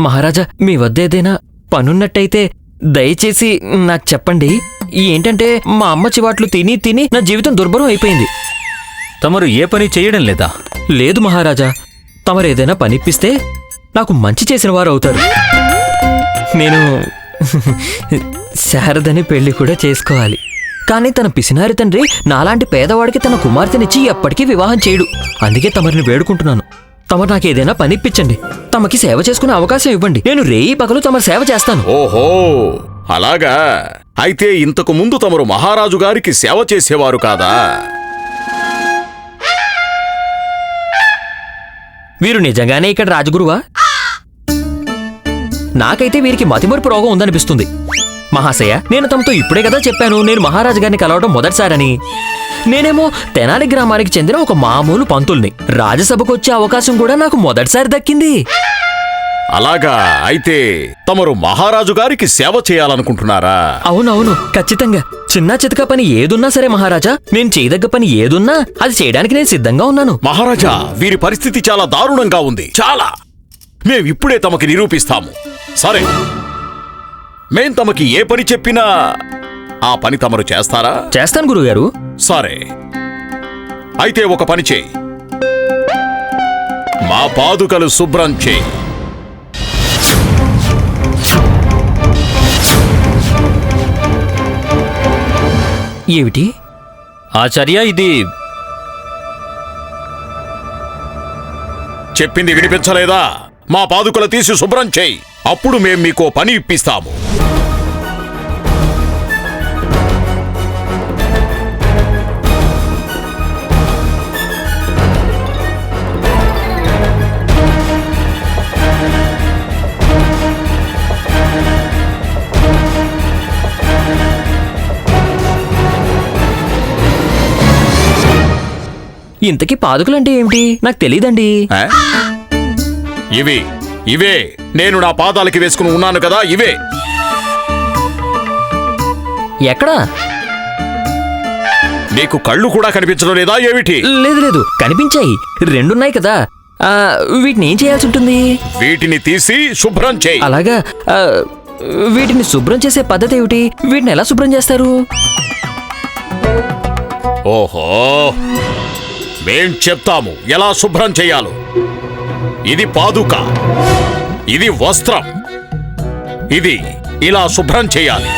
మహారాజా మీ వద్ద ఏదైనా పనున్నట్టయితే దయచేసి నాకు చెప్పండి. ఏంటంటే మా అమ్మ చివాట్లు తిని తిని నా జీవితం దుర్భరం అయిపోయింది. తమరు ఏ పని చేయడం లేదా? లేదు మహారాజా తమరేదైనా పనిప్పిస్తే నాకు మంచి చేసిన వారు అవుతారు. నేను శారదని పెళ్ళి కూడా చేసుకోవాలి. కానీ తన పిసినారి తండ్రి నాలాంటి పేదవాడికి తన కుమార్తెనిచ్చి ఎప్పటికీ వివాహం చేయడు. అందుకే తమరిని వేడుకుంటున్నాను. తమరు నాకు ఏదైనా పనిప్పించండి తమకి సేవ చేసుకునే అవకాశం ఇవ్వండి. నేను రేయి పగలు తమరు సేవ చేస్తాను. ఓహో అలాగా? అయితే ఇంతకు ముందు తమరు మహారాజు గారికి సేవ చేసేవారు కాదా? వీరు నిజంగానే ఇక్కడ రాజగురువా? నాకైతే వీరికి మతిమరుపు రోగం ఉందనిపిస్తుంది. మహాశయ నేను తమతో ఇప్పుడే కదా చెప్పాను నేను మహారాజు గారిని కలవడం మొదటిసారని. నేనేమో తెనాలి గ్రామానికి చెందిన ఒక మామూలు పంతుల్ని. రాజ్యసభకు వచ్చే అవకాశం కూడా నాకు మొదటిసారి దక్కింది. అలాగా అయితే తమరు మహారాజు గారికి సేవ చేయాలనుకుంటున్నారా? అవునవును ఖచ్చితంగా. చిన్న చితక పని ఏదున్నా సరే మహారాజా నేను చేయదగ్గ పని ఏదున్నా అది చేయడానికి నేను సిద్ధంగా ఉన్నాను. మహారాజా వీరి పరిస్థితి చాలా దారుణంగా ఉంది. చాలా. మేమిప్పుడే తమకి నిరూపిస్తాము. సరే. మేం తమకి ఏ పని చెప్పినా ఆ పని తమరు చేస్తారా? చేస్తాను గురుగారు సరే. అయితే ఒక పని చేయి. మా పాదుకలు శుభ్రం చేయి. ఏమిటి? ఆచార్య ఇది చెప్పింది వినిపించలేదా? మా పాదుకలు తీసి శుభ్రం చేయి. అప్పుడు మేం మీకో పని ఇప్పిస్తాము. ఇంతకీ పాదుకలంటే ఏమిటి? నాకు తెలియదండి? ఇవి ఇవే. నేను నా పాదాలకి వేసుకుని ఉన్నాను కదా ఇవే. ఎక్కడా? నీకు కళ్ళు కూడా కనిపించడం లేదా ఏమిటి? లేదు లేదు. కనిపించాయి. రెండున్నాయి కదా. ఆ, వీటిని ఏం చేయాల్సి ఉంటుంది? వీటిని తీసి శుభ్రం చేయి. అలాగా. ఆ, వీటిని శుభ్రం చేసే పద్ధతి ఏమిటి? వీటిని ఎలా శుభ్రం చేస్తారు? ఓహో. మేం చెప్తాము ఎలా శుభ్రం చేయాలో. ఇది పాదుక. ఇది వస్త్రం. ఇది ఇలా శుభ్రం చేయాలి.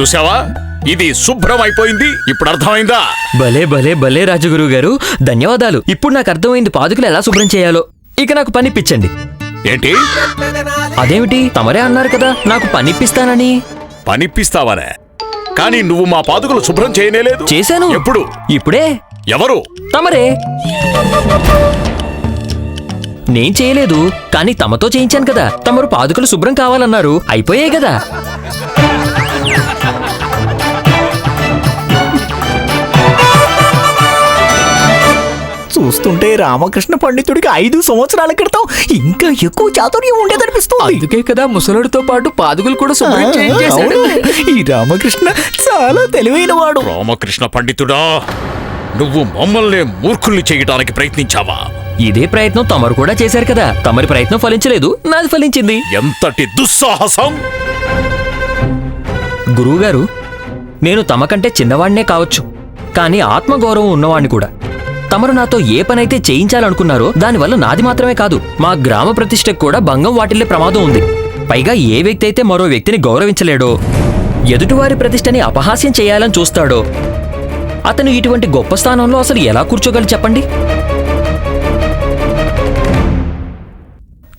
చూసావా ఇది శుభ్రం అయిపోయింది ఇప్పుడు అర్థమైందా? భలే భలే భలే రాజగురువు గారు. ధన్యవాదాలు. ఇప్పుడు నాకు అర్థమైంది పాదుకలు ఎలా శుభ్రం చేయాలో. ఇక నాకు పనిప్పించండి ఏంటి? అదేమిటి? తమరే అన్నారు కదా నాకు పనిప్పిస్తానని పనిప్పిస్తావనే కానీ నువ్వు మా పాదుకలు శుభ్రం చేయనేలేదు చేశాను. ఎప్పుడు? ఇప్పుడే. ఎవరు? తమరే. నేను చేయలేదు కానీ తమతో చేయించాను కదా. తమరు పాదుకలు శుభ్రం కావాలన్నారు. అయిపోయాయి కదా. చూస్తుంటే రామకృష్ణ పండితుడికి ఐదు సంవత్సరాల క్రితం ఇంకా ఎక్కువ చాతుర్యం ఉండేదనిపిస్తుంది. అందుకే కదా ముసలుడితో పాటు పాదుకులు కూడా శుభ్రం చేయించేశాడు. ఈ రామకృష్ణ చాలా తెలివైన వాడు రామకృష్ణ పండితుడా? నువ్వు మమ్మల్ని మూర్ఖుల్ని చేయడానికి ప్రయత్నించావా? ఇదే ప్రయత్నం తమరు కూడా చేశారు కదా. తమరి ప్రయత్నం ఫలించలేదు. నాది ఫలించింది. ఎంతటి దుస్సాహసం! గురువుగారు నేను తమకంటే చిన్నవాణ్ణే కావచ్చు. కానీ ఆత్మగౌరవం ఉన్నవాణ్ణి కూడా. తమరు నాతో ఏ పనైతే చేయించాలనుకున్నారో దానివల్ల నాది మాత్రమే కాదు. మా గ్రామ ప్రతిష్టకు కూడా భంగం వాటిల్లే ప్రమాదం ఉంది. పైగా ఏ వ్యక్తి అయితే మరో వ్యక్తిని గౌరవించలేడో ఎదుటివారి ప్రతిష్టని అపహాస్యం చేయాలని చూస్తాడో అతను ఇటువంటి గొప్ప స్థానంలో అసలు ఎలా కూర్చోగలి చెప్పండి?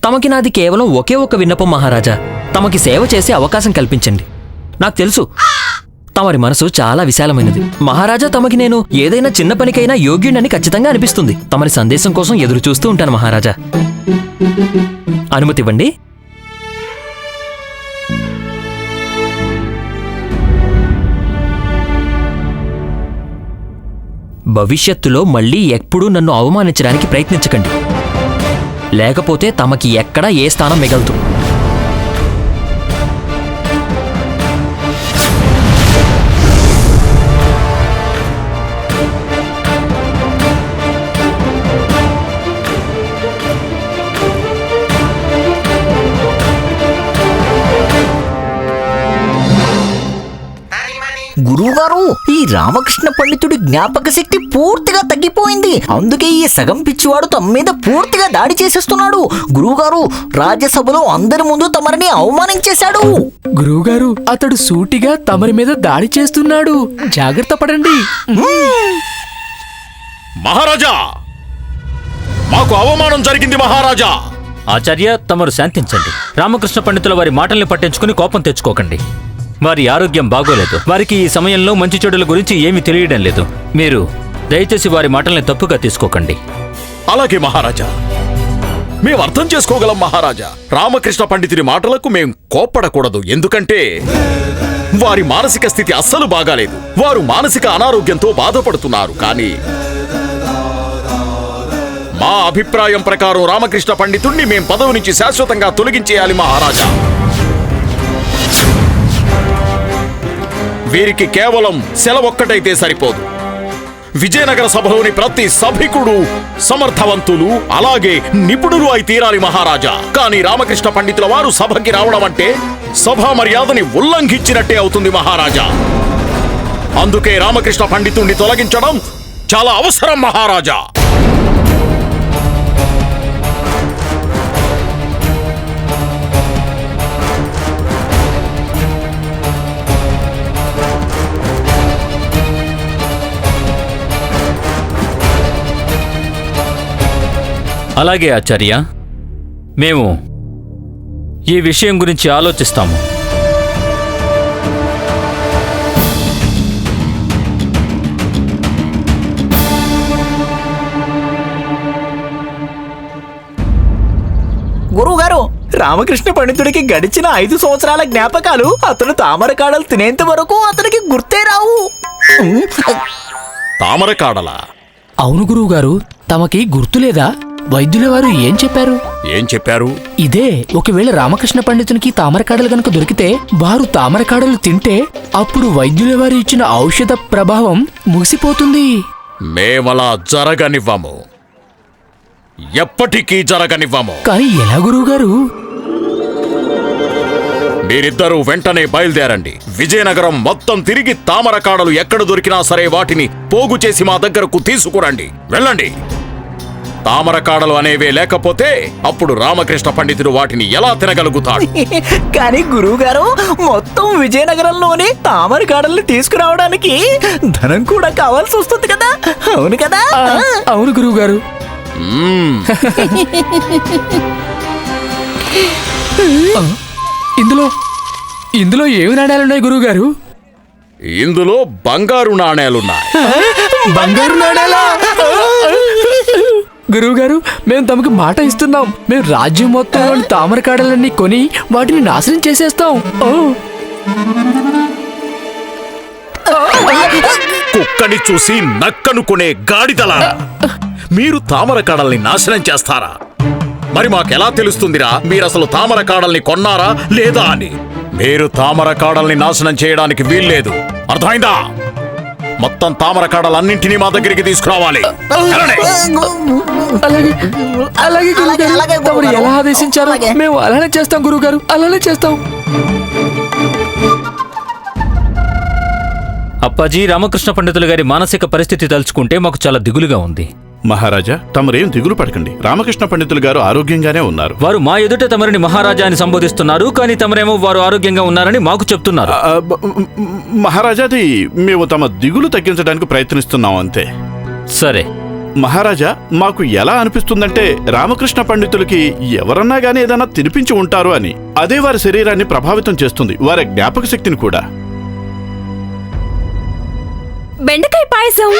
తమకి నాది కేవలం ఒకే ఒక విన్నపం మహారాజా. తమకి సేవ చేసే అవకాశం కల్పించండి. నాకు తెలుసు తమరి మనసు చాలా విశాలమైనది. మహారాజా తమకి నేను ఏదైనా చిన్న పనికైనా యోగ్యుడని ఖచ్చితంగా అనిపిస్తుంది. తమరి సందేశం కోసం ఎదురు చూస్తూ ఉంటాను మహారాజా. అనుమతి భవిష్యత్తులో మళ్ళీ ఎప్పుడూ నన్ను అవమానించడానికి ప్రయత్నించకండి. లేకపోతే తమకి ఎక్కడా ఏ స్థానం మిగలదు. గురువుగారు ఈ రామకృష్ణ పండితుడి జ్ఞాపక శక్తి పూర్తిగా తగ్గిపోయింది. అందుకే ఈ సగం పిచ్చివాడు తమ మీద పూర్తిగా దాడి చేసేస్తున్నాడు. గురువుగారు రాజ్యసభలో అందరి ముందు తమరిని అవమానించేశాడు గురువుగారు అతడు సూటిగా తమరి మీద దాడి చేస్తున్నాడు. జాగ్రత్త పడండి. మహారాజా! మాకు అవమానం జరిగింది మహారాజా! ఆచార్య తమరు శాంతించండి. రామకృష్ణ పండితుల వారి మాటల్ని పట్టించుకుని కోపం తెచ్చుకోకండి. వారి ఆరోగ్యం బాగోలేదు. వారికి ఈ సమయంలో మంచి చెడుల గురించి ఏమీ తెలియడం లేదు. మీరు దయచేసి వారి మాటల్ని తప్పుగా తీసుకోకండి. అలాగే మహారాజా. మేము అర్థం చేసుకోగలం మహారాజా. రామకృష్ణ పండితుని మాటలకు మేం కోప్పడకూడదు. ఎందుకంటే వారి మానసిక స్థితి అస్సలు బాగాలేదు. వారు మానసిక అనారోగ్యంతో బాధపడుతున్నారు. కానీ మా అభిప్రాయం ప్రకారం రామకృష్ణ పండితుణ్ణి మేం పదవి నుంచి శాశ్వతంగా తొలగించేయాలి మహారాజా. వీరికి కేవలం సెలవొక్కటైతే సరిపోదు. విజయనగర సభలోని ప్రతి సభికుడు సమర్థవంతులు అలాగే నిపుణులు అయి తీరాలి మహారాజా. కానీ రామకృష్ణ పండితుల వారు సభకి రావడం అంటే సభా మర్యాదని ఉల్లంఘించినట్టే అవుతుంది మహారాజా. అందుకే రామకృష్ణ పండితుణ్ణి తొలగించడం చాలా అవసరం మహారాజా. అలాగే ఆచార్య. మేము ఈ విషయం గురించి ఆలోచిస్తాము. గురువుగారు రామకృష్ణ పండితుడికి గడిచిన ఐదు సంవత్సరాల జ్ఞాపకాలు అతను తామర కాడలు తినేంత వరకు అతనికి గుర్తే రావు. తామరకాడల అవును గురువుగారు తమకి గుర్తులేదా? వైద్యుల వారు ఏం చెప్పారు? ఏం చెప్పారు? ఇదే ఒకవేళ రామకృష్ణ పండితునికి తామరకాడలు గనుక దొరికితే వారు తామరకాడలు తింటే అప్పుడు వైద్యుల వారు ఇచ్చిన ఔషధ ప్రభావం ముగిసిపోతుంది. మేమలా జరగనివ్వము. ఎప్పటికీ జరగనివ్వము. కానీ ఎలా గురువుగారు? మీరిద్దరూ వెంటనే బయలుదేరండి. విజయనగరం మొత్తం తిరిగి తామరకాడలు ఎక్కడ దొరికినా సరే వాటిని పోగు చేసి మా దగ్గరకు తీసుకురండి. వెళ్ళండి. తామరకాడలు అనేవే లేకపోతే అప్పుడు రామకృష్ణ పండితుడు వాటిని ఎలా తినగలుగుతాడు? కానీ గురువుగారు మొత్తం విజయనగరంలోని తామర కాడల్ని తీసుకురావడానికి ధనం కూడా కావాల్సి వస్తుంది కదా? అవును కదా? అవును గురువుగారు. ఇందులో ఇందులో ఏమి నాణాలున్నాయి గురువుగారు? ఇందులో బంగారు నాణేలున్నాయి. బంగారు గురువు గారు మేము తమకు మాట ఇస్తున్నాం. మేము రాజ్యం మొత్తంలోని తామరకాడలన్నీ కొని వాటిని నాశనం చేసేస్తాం. కుక్కని చూసి నక్కనుకునే గాడిదలారా మీరు తామర కాడల్ని నాశనం చేస్తారా? మరి మాకెలా తెలుస్తుందిరా? మీరసలు తామర కాడల్ని కొన్నారా లేదా అని? మీరు తామర కాడల్ని నాశనం చేయడానికి వీల్లేదు. అర్థమైందా? మొత్తం తామర కాడలన్నింటినీ మా దగ్గరికి తీసుకురావాలి వెళ్ళండి. అలాగే అలాగే గురువుగారు అలాగే తమరు గురువుగారు. ఎలా ఆదేశించారో. మేము అలానే చేస్తాం గురువుగారు అలానే చేస్తాం అప్పాజీ రామకృష్ణ పండితుల గారి మానసిక పరిస్థితి తలుచుకుంటే మాకు చాలా దిగులుగా ఉంది మహారాజా తమరేం దిగులు పడకండి. రామకృష్ణ పండితులు గారు ఆరోగ్యంగానే ఉన్నారు. వారు మా ఎదుట తమరిని మహారాజా అని సంబోధిస్తున్నారు కానీ తమరేమో వారు ఆరోగ్యంగా ఉన్నారని మాకు చెప్తున్నారు. ఆ, బ- మ్, మహారాజాది మేము తమ దిగులు తగ్గించడానికి ప్రయత్నిస్తున్నాం అంతే. సరే. మహారాజా మాకు ఎలా అనిపిస్తుందంటే రామకృష్ణ పండితులకి ఎవరన్నా గానీ ఏదైనా తినిపించి ఉంటారు అని. అదే వారి శరీరాన్ని ప్రభావితం చేస్తుంది వారి జ్ఞాపక శక్తిని కూడా. బెండకాయ పాయసం?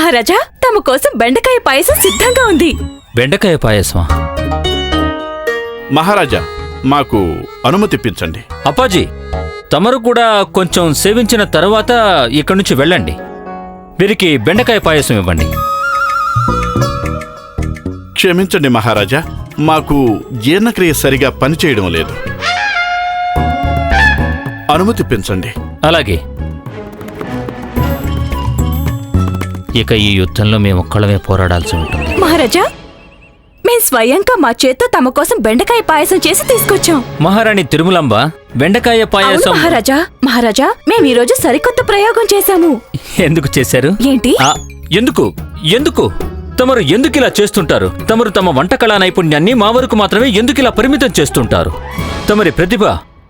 మహారాజా తమ కోసం బెండకాయ పాయసం సిద్ధంగా ఉంది. బెండకాయ పాయసమా? మహారాజా మాకు అనుమతిప్పించండి అప్పాజీ తమరు కూడా కొంచెం సేవించిన తర్వాత ఇక్కడి నుంచి వెళ్ళండి. వీరికి బెండకాయ పాయసం ఇవ్వండి. క్షమించండి మహారాజా మాకు జీర్ణక్రియ సరిగా పనిచేయడం లేదు. అనుమతిప్పించండి అలాగే. ఇక ఈ యుద్ధంలో మేము ఒక్కళ్ళమే పోరాడాల్సి ఉంటుంది. మహారాజా మేం స్వయంగా మా చేత్తో తమ కోసం బెండకాయ పాయసం చేసి తీసుకొచ్చాం. మహారాణి తిరుమలంబ బెండకాయ అవును పాయసం. మహారాజా మహారాజా మేము ఈ రోజు సరికొత్త ప్రయోగం చేశాము. ఎందుకు చేశారు? ఏంటి? ఆ, ఎందుకు? ఎందుకు? తమరు ఎందుకు ఇలా చేస్తుంటారు? తమరు తమ వంటకళా నైపుణ్యాన్ని మా వరకు మాత్రమే ఎందుకు ఇలా పరిమితం చేస్తుంటారు? తమరి ప్రతిభ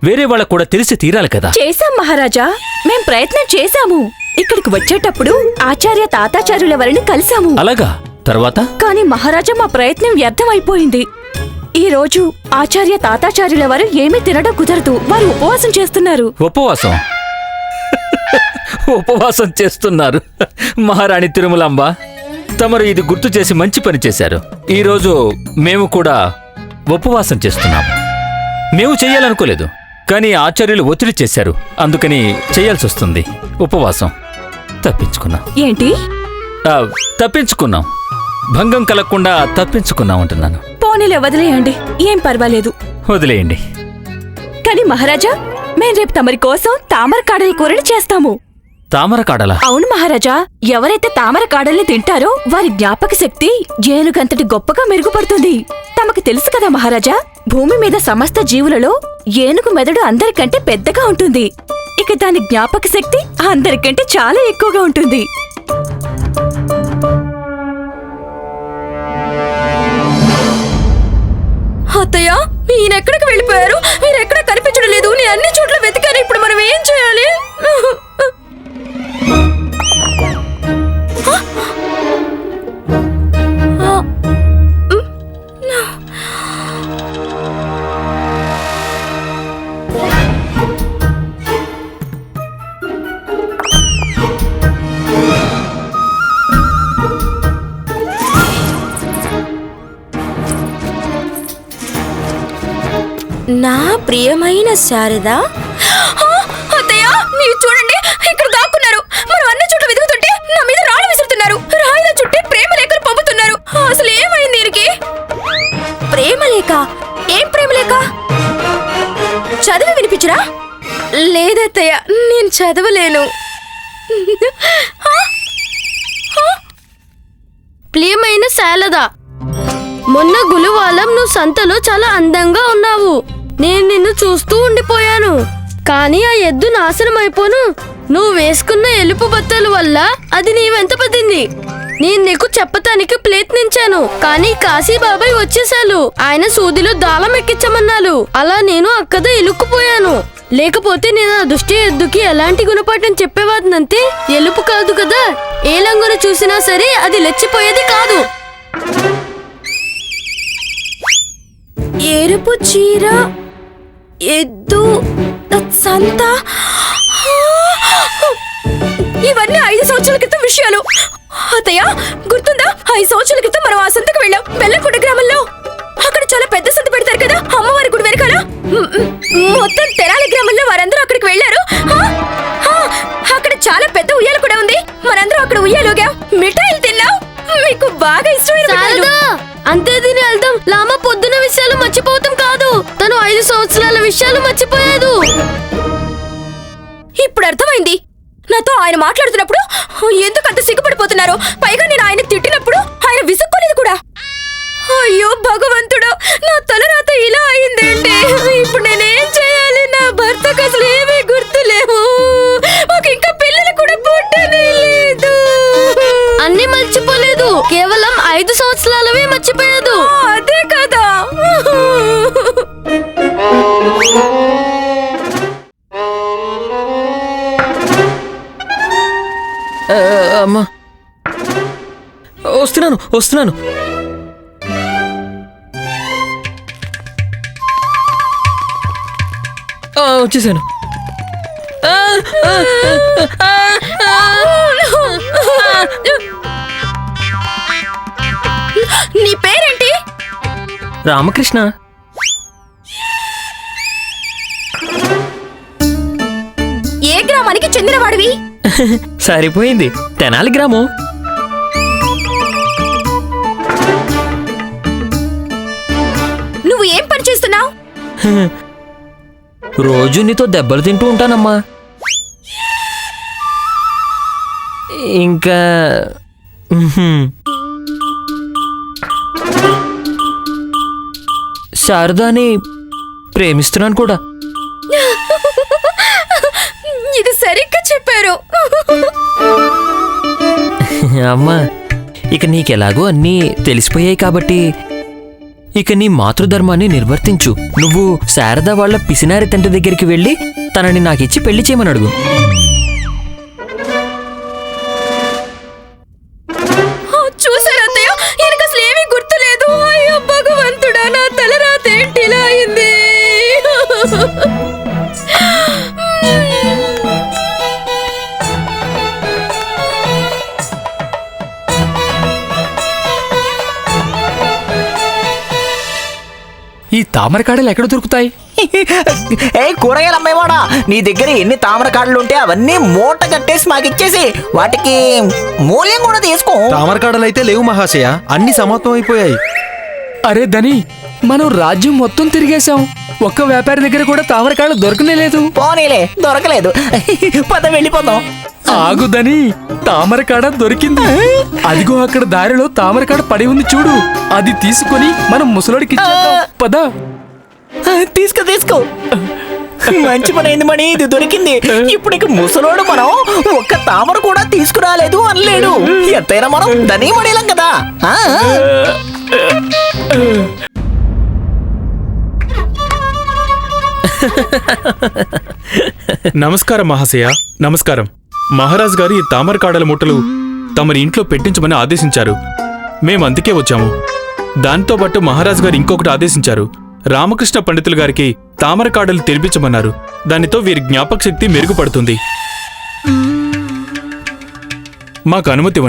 వేరే వాళ్ళకు కూడా తెలిసి తీరాలి కదా. చేశాం మహారాజా మేం ప్రయత్నం చేశాము. ఇక్కడికి వచ్చేటప్పుడు ఆచార్య తాతాచార్యుల వారిని కలిశాము. అలాగా? తర్వాత? కానీ మహారాజా మా ప్రయత్నం వ్యర్థమైపోయింది. ఈ రోజు ఆచార్య తాతాచార్యుల వారు ఏమీ తినడం కుదరదు. వారు ఉపవాసం చేస్తున్నారు. ఉపవాసం? ఉపవాసం చేస్తున్నారు. మహారాణి తిరుమలాంబ తమరు ఇది గుర్తు చేసి మంచి పని చేశారు. ఈరోజు మేము కూడా ఉపవాసం చేస్తున్నాం. మేము చెయ్యాలనుకోలేదు కానీ ఆచార్యులు ఒత్తిడి చేశారు. అందుకని చేయాల్సి వస్తుంది. ఉపవాసం. తప్పించుకున్నాం. ఏంటి? ఆ, తప్పించుకున్నాం. భంగం కలగకుండా తప్పించుకున్నాం అంటున్నాను. పోనీలే వదిలేయండి. ఏం పర్వాలేదు. వదిలేయండి. కానీ మహారాజా మేం రేపు తమరి కోసం తామర కాడల కూరని చేస్తాము. తామర కాడలా? అవును మహారాజా ఎవరైతే తామర కాడల్ని తింటారో వారి జ్ఞాపక శక్తి ఏనుగంతటి గొప్పగా మెరుగుపడుతుంది. తమకు తెలుసు కదా మహారాజా భూమి మీద సమస్త జీవులలో ఏనుగు మెదడు అందరికంటే పెద్దగా ఉంటుంది. ఇక దాని జ్ఞాపక శక్తి అందరికంటే చాలా ఎక్కువగా ఉంటుంది. అత్తయ్య ఈయన ఎక్కడికి వెళ్ళిపోయారు? మీరు ఎక్కడ కనిపించడం లేదు? నేను అన్ని చోట్ల వెతికాను ఇప్పుడు మనం ఏం చేయాలి? నా ప్రియమైన శారద? అత్తయ్య మీరు చూడండి ఇక్కడ దాక్కున్నారు. మనం అన్ని చోట్ల వెతుకుతుంటే నా మీద రాళ్ళు విసురుతున్నారు. రాయిల చుట్టే ప్రేమ లేఖలు పంపుతున్నారు అసలు ఏమైంది దీనికి? ప్రేమ లేఖ ఏం ప్రేమ లేఖ చదివి వినిపించరా? లేదత్తయ్య నేను చదవలేను. ప్రియమైన శారద మొన్న గులువాలం నువ్వు సంతలో చాలా అందంగా ఉన్నావు. నేను నిన్ను చూస్తూ ఉండిపోయాను. కానీ ఆ ఎద్దు నాశనం అయిపోను. నువ్వు వేసుకున్న ఎలుపు బత్తల వల్ల అది నీ వెంట పడింది. నేను నీకు చెప్పటానికి ప్రయత్నించాను కానీ కాశీ బాబాయ్ వచ్చేసాలు ఆయన సూదిలో దాళం ఎక్కించమన్నారు అలా నేను అక్కడ ఇలుక్కుపోయాను. లేకపోతే నేను ఆ దుష్టి ఎద్దుకి ఎలాంటి గుణపాఠం చెప్పేవాడినంతే ఎలుపు కాదు కదా. ఏ లంగును చూసినా సరే అది లెచ్చిపోయేది కాదు. ఎరుపు చీర ఎద్దు సంత. ఇవన్నీ ఐదు సంవత్సరాల క్రితం విషయాలు. అత్తయ్య గుర్తుందా? ఐదు సంవత్సరాల క్రితం మనం ఆ సంతకు వెళ్ళాం బెల్లంకొండ గ్రామంలో. అక్కడ చాలా పెద్ద సంత పెడతారు కదా అమ్మవారి గుడి వెనకాల. మొత్తం తెరాలి గ్రామంలో వారందరూ అక్కడికి వెళ్ళారు. అక్కడ చాలా పెద్ద ఉయ్యాల కూడా ఉంది. మనందరం అక్కడ ఉయ్యాలోగా మిఠాయిలు తిన్నాం. మీకు బాగా ఇష్టమైన అంతే దీని వెళ్దాం. లామ పొద్దున విషయాలు మర్చిపోతాం ఆయన మాట్లాడుతున్నప్పుడు ఎందుకు వస్తున్నాను. వచ్చేసాను. నీ పేరేంటి? రామకృష్ణ. ఏ గ్రామానికి చెందినవాడివి? సరిపోయింది. తెనాలి గ్రామం. రోజు నీతో దెబ్బలు తింటూ ఉంటానమ్మా. ఇంకా శారదాని ప్రేమిస్తున్నాను కూడా. ఇది సరిగ్గా చెప్పారు. అమ్మా ఇక నీకెలాగో అన్నీ తెలిసిపోయాయి కాబట్టి ఇక నీ మాతృధర్మాన్ని నిర్వర్తించు. నువ్వు శారద వాళ్ళ పిసినారి తండ్రి దగ్గరికి వెళ్ళి తనని నాకిచ్చి పెళ్ళి చేయమని అడుగు. ఈ తామర కాడలు ఎక్కడ దొరుకుతాయి? ఏ కూరగాయలు అమ్మేవాడా? నీ దగ్గర ఎన్ని తామర కాడలు ఉంటే అవన్నీ మూట కట్టేసి మాకు ఇచ్చేసి వాటికి మూల్యం కూడా తీసుకో. తామరకాడలైతే లేవు మహాశయ అన్ని సమాప్తం అయిపోయాయి. అరే ధని మనం రాజ్యం మొత్తం తిరిగేశాం. ఒక్క వ్యాపారి దగ్గర కూడా తామర కాడలు దొరకనే లేదు. పోనీలే దొరకలేదు. పద వెళ్ళిపోదాం. ఆగు ధని తామర కాడ దొరికింది. అదిగో అక్కడ దారిలో తామర కాడ పడి ఉంది చూడు. అది తీసుకొని మనం ముసలోడికి. పద. తీసుకో తీసుకో. మంచి పని అయింది మణి ఇది దొరికింది. ఇప్పుడు ఇక ముసలోడు మనం ఒక్క తామర కూడా తీసుకురాలేదు అనలేడు. ఎంతైనా మనం ధనీమణిలం కదా. నమస్కారం మహాశయ. నమస్కారం. మహారాజ్ గారి తామర కాడల మూటలు తమరి ఇంట్లో పెట్టించమని ఆదేశించారు. మేము అందుకే వచ్చాము. దాంతో పాటు మహారాజ్ గారు ఇంకొకటి ఆదేశించారు. రామకృష్ణ పండితులు గారికి తామర కాడలు తెరిపించమన్నారు దానితో వీరి జ్ఞాపక శక్తి మెరుగుపడుతుంది. మాకు అనుమతి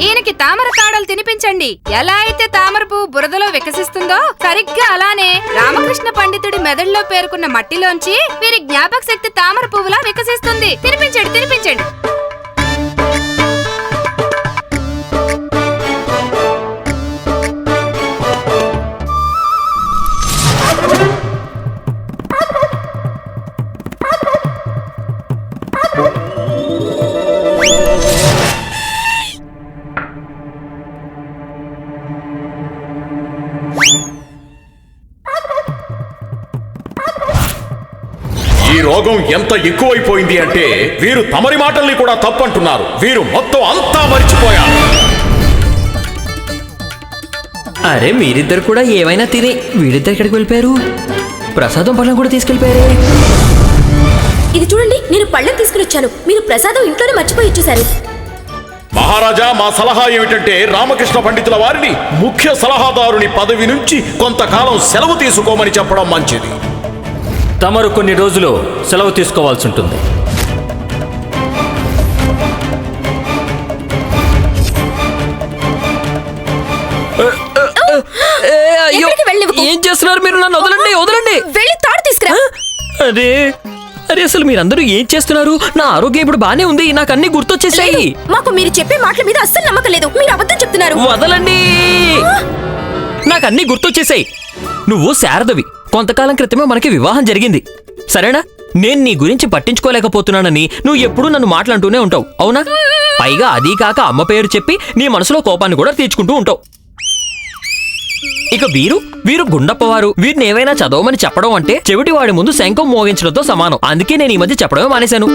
ఈయనకి తామర తాడలు తినిపించండి. ఎలా అయితే తామర పువ్వు బురదలో వికసిస్తుందో సరిగ్గా అలానే రామకృష్ణ పండితుడి మెదడులో పేర్కొన్న మట్టిలోంచి వీరి జ్ఞాపక శక్తి తామర పువ్వులా వికసిస్తుంది. తినిపించండి తినిపించండి. రోగం ఎంత ఎక్కువైపోయింది అంటే వీరు తమరి మాటల్ని కూడా తప్పంటున్నారు. వీరు మొత్తం అంతా మర్చిపోయారు. అరే మీరిద్దరు కూడా ఏమైనా తిని వీడిద్దరు ఎక్కడికి వెళ్ళిపోయారు? ప్రసాదం పళ్ళం కూడా తీసుకెళ్ళిపోయారే. ఇది చూడండి నేను పళ్ళెం తీసుకుని వచ్చాను. మీరు ప్రసాదం ఇంట్లోనే మర్చిపోయి ఇచ్చేశారు. మహారాజా మా సలహా ఏమిటంటే రామకృష్ణ పండితుల వారిని ముఖ్య సలహాదారుని పదవి నుంచి కొంతకాలం సెలవు తీసుకోమని చెప్పడం మంచిది. తమరు కొన్ని రోజులు సెలవు తీసుకోవాల్సి ఉంటుంది. ఏం చేస్తున్నారు మీరు నన్ను? వదలండి వదలండి. వెళ్ళి తాడు తీసుకురా. అరే అరే అసలు మీరందరూ ఏం చేస్తున్నారు? నా ఆరోగ్యం ఇప్పుడు బానే ఉంది నాకు అన్ని గుర్తొచ్చేసాయి. మాకు మీరు చెప్పే మాటల మీద అస్సలు నమ్మకం లేదు. మీరు అబద్ధం చెప్తున్నారు. వదలండి. నాకు అన్ని గుర్తొచ్చేసాయి. నువ్వు శారదవి. కొంతకాలం క్రితమే మనకి వివాహం జరిగింది. సరేనా? నేను నీ గురించి పట్టించుకోలేకపోతున్నానని నువ్వు ఎప్పుడూ నన్ను మాట్లాడుతూనే ఉంటావు అవునా? పైగా అదీ కాక అమ్మ పేరు చెప్పి నీ మనసులో కోపాన్ని కూడా తీర్చుకుంటూ ఉంటావు. ఇక వీరు వీరు గుండప్పవారు. వీరిని ఏవైనా చదవమని చెప్పడం అంటే చెవిటి వాడి ముందు శంఖం మోగించడంతో సమానం. అందుకే నేను ఈ మధ్య చెప్పడమే మానేశాను.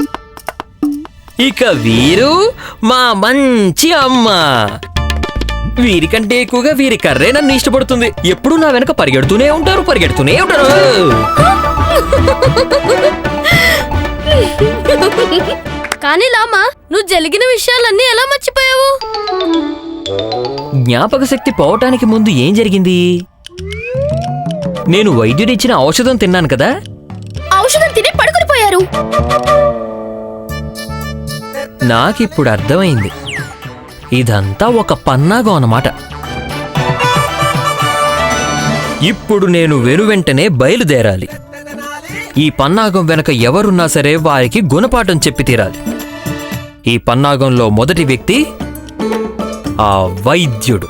ఇక వీరు మా మంచి అమ్మ. వీరికంటే ఎక్కువగా వీరి కర్రే నన్ను ఇష్టపడుతుంది. ఎప్పుడు నా వెనక పరిగెడుతూనే ఉంటారు పరిగెడుతూనే ఉంటారు. కానీ లామా నువ్వు జరిగిన విషయాలన్నీ ఎలా మర్చిపోయావు? జ్ఞాపక శక్తి పోవటానికి ముందు ఏం జరిగింది? నేను వైద్యుడిచ్చిన ఔషధం తిన్నాను కదా? ఔషధం తిని పడుకుని పోయారు. నాకిప్పుడు అర్థమైంది. ఇదంతా ఒక పన్నాగం అన్నమాట. ఇప్పుడు నేను వెనువెంటనే బయలుదేరాలి. ఈ పన్నాగం వెనక ఎవరున్నా సరే వారికి గుణపాఠం చెప్పి తీరాలి. ఈ పన్నాగంలో మొదటి వ్యక్తి ఆ వైద్యుడు.